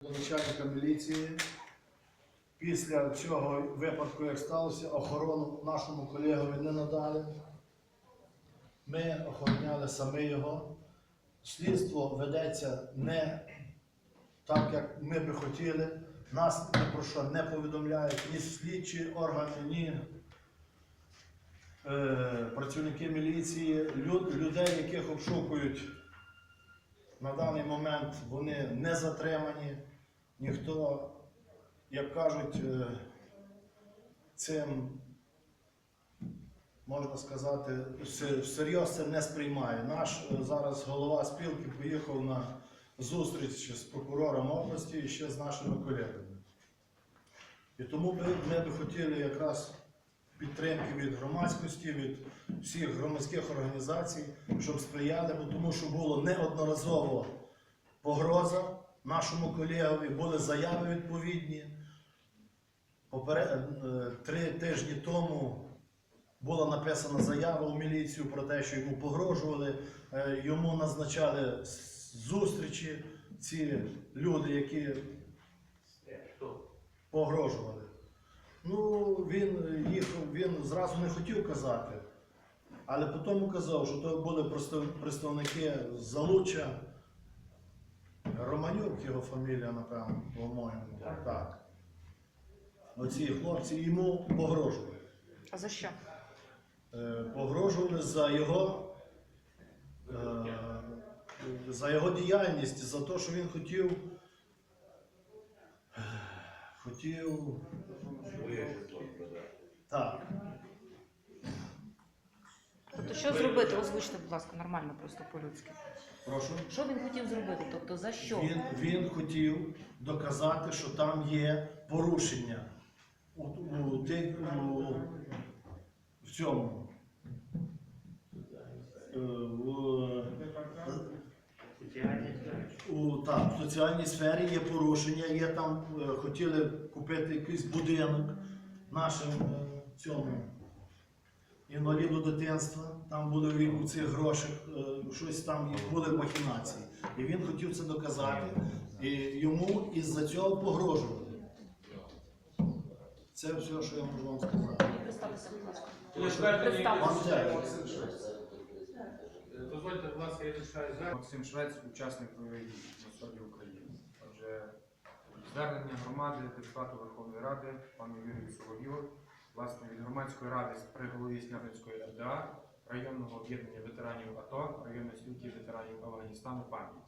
до начальника міліції. Після цього випадку, як сталося, охорону нашому колегові не надали. Ми охороняли саме його. Слідство ведеться не так, як ми би хотіли. Нас ні про що не повідомляють ні слідчі органи, ні е, працівники міліції, Лю- людей, яких обшукують на даний момент, вони не затримані. Ніхто, як кажуть, е, цим, можна сказати, вс- всерйоз це не сприймає. Наш е, зараз голова спілки поїхав на зустріч з прокурором області і ще з нашими колегами. І тому ми би хотіли якраз підтримки від громадськості, від всіх громадських організацій, щоб сприяли, бо тому що було неодноразово погроза нашому колегові, були заяви відповідні. Е, Три тижні тому була написана заява у міліцію про те, що йому погрожували, Е, йому назначали зустрічі ці люди, які погрожували. Ну, він е, їх він зразу не хотів казати, але потім казав, що то були представники з Залуччя. Романюк його фамілія, напевно, по-моєму. Так. Оці хлопці йому погрожували. А за що? Е, Погрожували за його, е, за його діяльність, за те, що він хотів. Хотів. Так. Тобто, що зробити? Озвучте, будь ласка, нормально, просто по-людськи. Прошу. Що він хотів зробити? Тобто за що? Він, він хотів доказати, що там є порушення у, у, тих- у, в цьому. Е, в- у, так, в соціальній сфері є порушення, є там, е, хотіли купити якийсь будинок нашим е, цьому інваліду дитинства. Там були в рік у цих грошах, е, щось там їх були махінації. І він хотів це доказати, і йому із-за цього погрожували. Це все, що я можу вам сказати. Представтеся, будь ласка. Дозвольте, будь ласка, я зачитаю звернення. Максим Швець, учасник бойових дій на сході України. Отже, звернення громади депутату Верховної Ради пану Юрію Солов'ю, власне, від громадської ради при голові Снятинської РДА, районного об'єднання ветеранів АТО, районної спілки ветеранів Афганістану пам'ять.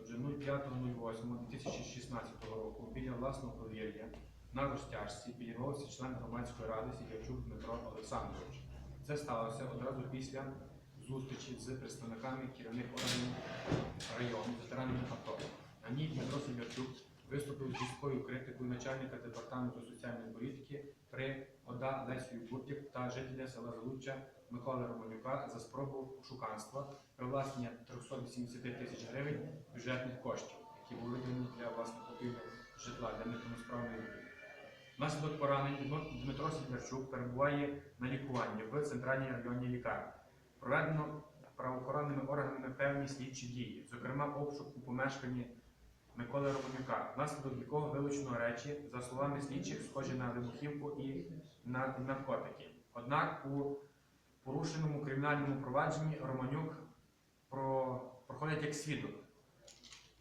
Отже, 05.08.2016 року біля власного повір'я на розтяжці підірвався член громадської ради Сідячук Дмитро Олександрович. Це сталося одразу після зустрічі з представниками керівних органів району, ветеранами АТО. На ній Дмитро Сідячук виступив з різкою критикою начальника департаменту соціальної політики при ОДА Лесію Буртік та жителя села Залуччя Миколи Романюка за спробу шуканства привласнення 380 тисяч гривень бюджетних коштів, які були виділені для власне купівлі житла для неповносправної людини. Внаслідок поранень Дмит- Дмитро Сідорчук перебуває на лікуванні в центральній районній лікарні. Проведено правоохоронними органами певні слідчі дії, зокрема обшук у помешканні Миколи Романюка, внаслідок якого вилучено речі, за словами слідчих, схожі на вибухівку і на наркотики. Однак у порушеному кримінальному провадженні Романюк про, проходить як свідок,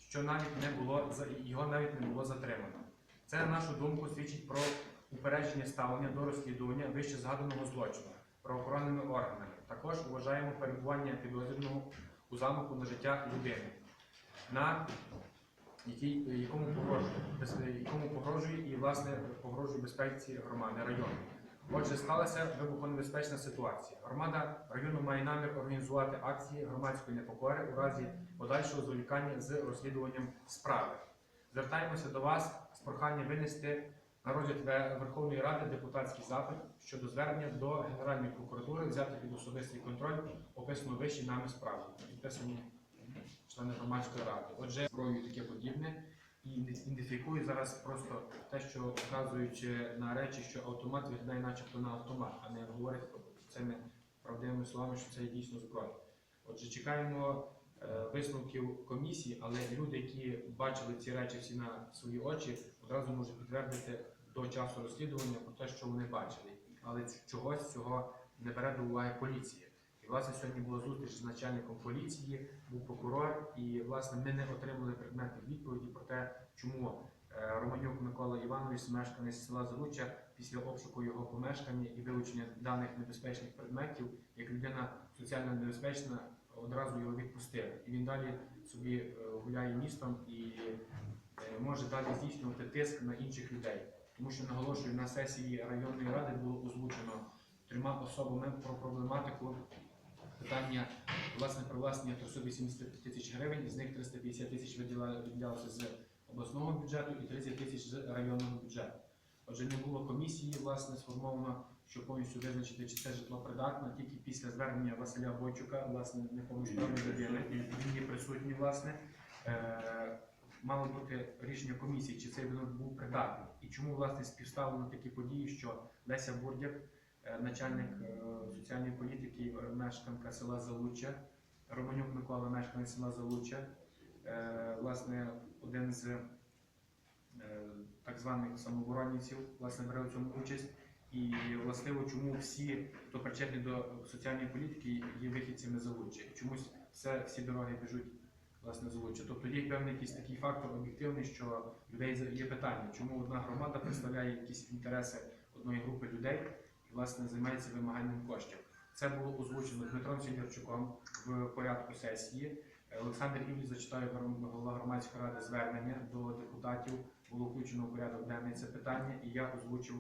що навіть не було його навіть не було затримано. Це, на нашу думку, свідчить про упередження ставлення до розслідування вище згаданого злочину правоохоронними органами. Також вважаємо перебування підозрюваного у замаху на життя людини, на якій, якому, погрожує, якому погрожує і власне погрожує безпеці громади району. Отже, сталася вибухонебезпечна ситуація. Громада району має намір організувати акції громадської непокори у разі подальшого зволікання з розслідуванням справи. Звертаємося до вас з проханням винести на розгляд Верховної Ради депутатський запит щодо звернення до Генеральної прокуратури взяти під особистий контроль описану вище нами справу, підписані члени громадської ради. Отже, зброю таке подібне. І ідентифікує зараз просто те, що вказуючи на речі, що автомат виглядає начебто на автомат, а не говорить цими правдивими словами, що це дійсно зброя. Отже, чекаємо е, висновків комісії, але люди, які бачили ці речі всі на свої очі, одразу можуть підтвердити до часу розслідування про те, що вони бачили. Але чогось цього не бере до уваги поліція. І власне сьогодні була зустріч з начальником поліції, був прокурор, і власне ми не отримали предметних відповіді про те, чому е, Романюк Микола Іванович, мешканець села Залуччя, після обшуку його помешкання і вилучення даних небезпечних предметів, як людина соціально небезпечна, одразу його відпустили. І він далі собі е, гуляє містом і е, може далі здійснювати тиск на інших людей. Тому що наголошую, на сесії районної ради було озвучено трьома особами про проблематику питання власне привласнення 380 тисяч гривень, з них 350 тисяч виділялося з обласного бюджету і 30 тисяч з районного бюджету. Отже, не було комісії, власне, сформовано, щоб повністю визначити, чи це житло придатне, тільки після звернення Василя Бойчука, власне, неповносправної людини, він є присутній, власне. Е, мало бути рішення комісії, чи цей будинок був придатний. І чому, власне, співставлено такі події, що Леся Бурдяк, е, начальник е, соціальної політики, мешканка села Залуччя, Романюк Микола, мешканець села Залуччя, е, власне, один з так званих самооборонівців, власне, бере у цьому участь. І властиво, чому всі, хто причетні до соціальної політики, є вихідцями залуччя. Чомусь все, всі дороги біжуть власне залуччя. Тобто є певний якийсь такий фактор об'єктивний, що людей є питання, чому одна громада представляє якісь інтереси одної групи людей і власне займається вимаганням коштів. Це було озвучено Дмитром Сідорчуком в порядку сесії. Олександр Івліч зачитає голова громадської ради звернення до депутатів. Було включено в порядок денний це питання, і я озвучив,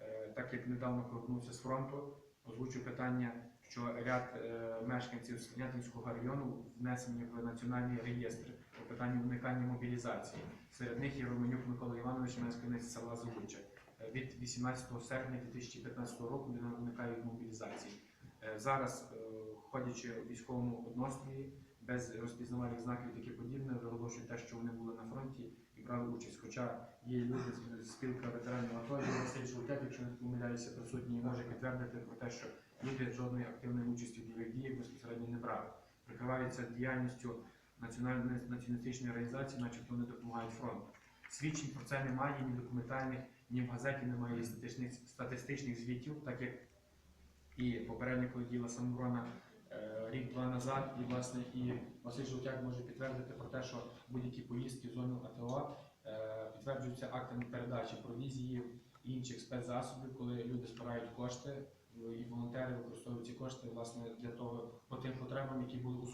е, так як недавно повернувся з фронту, озвучив питання, що ряд е, мешканців Снятинського району внесені в національний реєстр по питанню уникання мобілізації. Серед них є Романюк Микола Іванович, мешканець села Залуччя. Е, Від 18 серпня 2015 року він уникає мобілізації. Е, Зараз, ходячи у військовому однострої, без розпізнавальних знаків і таке подібне, виголошують те, що вони були на фронті і брали участь. Хоча є люди з- спілка ветеранів АТО, Василь Жовтяк, якщо не помиляюся, присутній може підтвердити про те, що люди жодної активної участі в бойових діях безпосередньо не брали. Прикриваються діяльністю національної націоналістичної організації, начебто вони допомагають фронту. Свідчень про це немає ні документальних, ні в газеті немає статистичних, статистичних звітів, так як і попередньо, коли діла самооборона е, рік-два назад, і власне і Василь Жовтяк може підтвердити про те, що будь-які поїздки в зону АТО е, підтверджуються актами передачі провізії інших спецзасобів, коли люди збирають кошти, і волонтери використовують ці кошти власне для того по тим потребам, які були